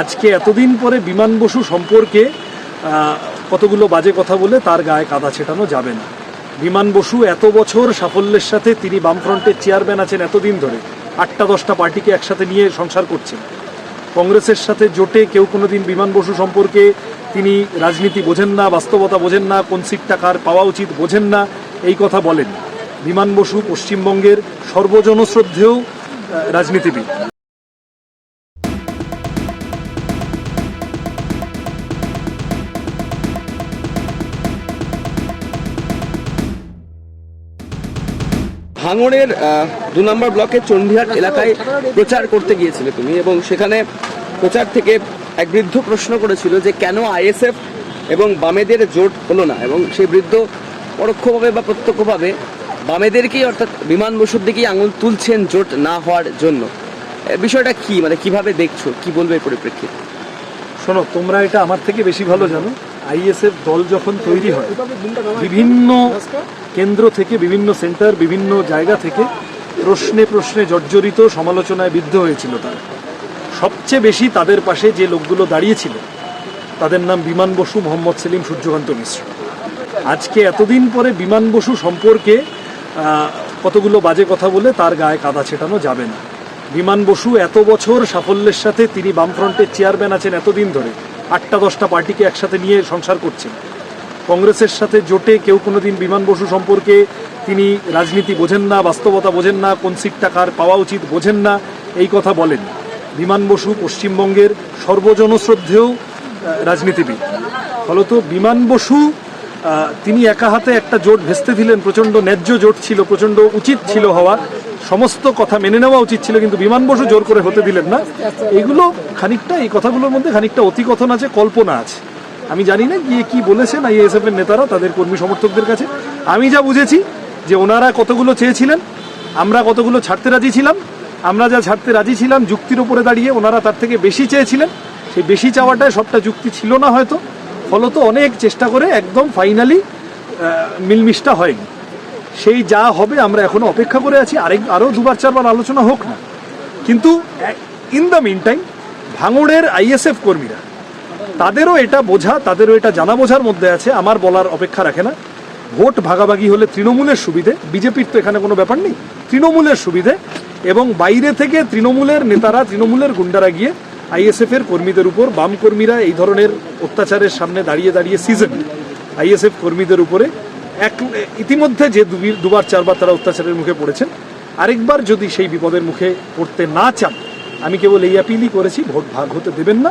আজকে এতদিন পরে বিমান বসু সম্পর্কে কতগুলো বাজে কথা বলে তার গায়ে কাদা ছেটানো যাবে না। বিমান বসু এত বছর সাফল্যের সাথে তিনি বামফ্রন্টের চেয়ারম্যান আছেন এতদিন ধরে। আটটা, দশটা পার্টিকে একসাথে নিয়ে সংসার করছেন। কংগ্রেসের সাথে জোটে কেউ কোনোদিন বিমান বসু সম্পর্কে তিনি রাজনীতি বোঝেন না, বাস্তবতা বোঝেন না, কোন সিটটা কার পাওয়া উচিত বোঝেন না, এই কথা বলেন। বিমান বসু পশ্চিমবঙ্গের সর্বজনশ্রদ্ধেয় রাজনীতিবিদ। ভাঙড়ের দু নম্বর ব্লকের চণ্ডীহাট এলাকায় প্রচার করতে গিয়েছিলে তুমি এবং সেখানে প্রচার থেকে এক বৃদ্ধ প্রশ্ন করেছিল যে কেন আইএসএফ এবং বামেদের জোট হলো না এবং সেই বৃদ্ধ পরোক্ষভাবে বা প্রত্যক্ষভাবে বামেদেরকেই অর্থাৎ বিমান বসুর দিকেই আঙুল তুলছেন জোট না হওয়ার জন্য। বিষয়টা কি? মানে কীভাবে দেখছ? কি বলবে পরিপ্রেক্ষিতে? শোনো, তোমরা এটা আমার থেকে বেশি ভালো জানো। আইএসএফ দল যখন তৈরি হয়, বিভিন্ন কেন্দ্র থেকে বিভিন্ন সেন্টার, বিভিন্ন জায়গা থেকে প্রশ্নে প্রশ্নে জর্জরিত সমালোচনায় বিদ্ধ হয়েছিল তারা। সবচেয়ে বেশি তাদের পাশে যে লোকগুলো দাঁড়িয়েছিল, তাদের নাম বিমান বসু মোহাম্মদ সেলিম সূর্যকান্ত মিশ্র। আজকে এতদিন পরে বিমান বসু সম্পর্কে কতগুলো বাজে কথা বলে তার গায়ে কাদা ছেটানো যাবে না। বিমান বসু এত বছর সাফল্যের সাথে তিনি বামফ্রন্টের চেয়ারম্যান আছেন এতদিন ধরে। আটটা, দশটা পার্টিকে একসাথে নিয়ে সংসার করছেন। কংগ্রেসের সাথে জোটে কেউ কোনোদিন বিমান বসু সম্পর্কে তিনি রাজনীতি বোঝেন না, বাস্তবতা বোঝেন না, কোন সিটটা কার পাওয়া উচিত বোঝেন না, এই কথা বলেন। বিমান বসু পশ্চিমবঙ্গের সর্বজনশ্রদ্ধেয় রাজনীতিবিদ। ফলত বিমান বসু তিনি একা হাতে একটা জোট ভেস্তে দিলেন, প্রচণ্ড ন্যায্য জোট ছিল, প্রচণ্ড উচিত ছিল হওয়া। সমস্ত কথা মেনে নেওয়া উচিত ছিল, কিন্তু বিমান বসু জোর করে হতে দিলেন না। এগুলো খানিকটা, এই কথাগুলোর মধ্যে খানিকটা অতিকথন আছে, কল্পনা আছে। আমি জানি না গিয়ে কি বলেছেন আইএসএফ এর নেতারা, তাদের কর্মী সমর্থকদের কাছে। আমি যা বুঝেছি যে ওনারা কতগুলো চেয়েছিলেন, আমরা কতগুলো ছাড়তে রাজি ছিলাম, আমরা যা ছাড়তে রাজি ছিলাম যুক্তির উপরে দাঁড়িয়ে ওনারা তার থেকে বেশি চেয়েছিলেন। সেই বেশি চাওয়াটায় সবটা যুক্তি ছিল না হয়তো, ফলত অনেক চেষ্টা করে একদম ফাইনালি মিলমিশটা হয়নি। সেই যা হবে আমরা এখনও অপেক্ষা করে আছি, আরেক আরও দুবার চারবার আলোচনা হোক না। কিন্তু ইন দ্য মিন টাইম ভাঙড়ের আইএসএফ কর্মীরা তাদেরও এটা বোঝা, তাদেরও এটা জানা বোঝার মধ্যে আছে, আমার বলার অপেক্ষা রাখে না। ভোট ভাগাভাগি হলে তৃণমূলের সুবিধে, বিজেপির তো এখানে কোনো ব্যাপার নেই, তৃণমূলের সুবিধে। এবং বাইরে থেকে তৃণমূলের নেতারা, তৃণমূলের গুন্ডারা গিয়ে আইএসএফ এর কর্মীদের উপর, বাম কর্মীরা এই ধরনের অত্যাচারের সামনে দাঁড়িয়ে দাঁড়িয়ে সিজন আইএসএফ কর্মীদের উপরে এক, ইতিমধ্যে যে দুবার, চারবার তারা অত্যাচারের মুখে পড়েছেন, আরেকবার যদি সেই বিপদের মুখে পড়তে না চান, আমি কেবল এই অ্যাপিলই করেছি, ভোট ভাগ হতে দেবেন না।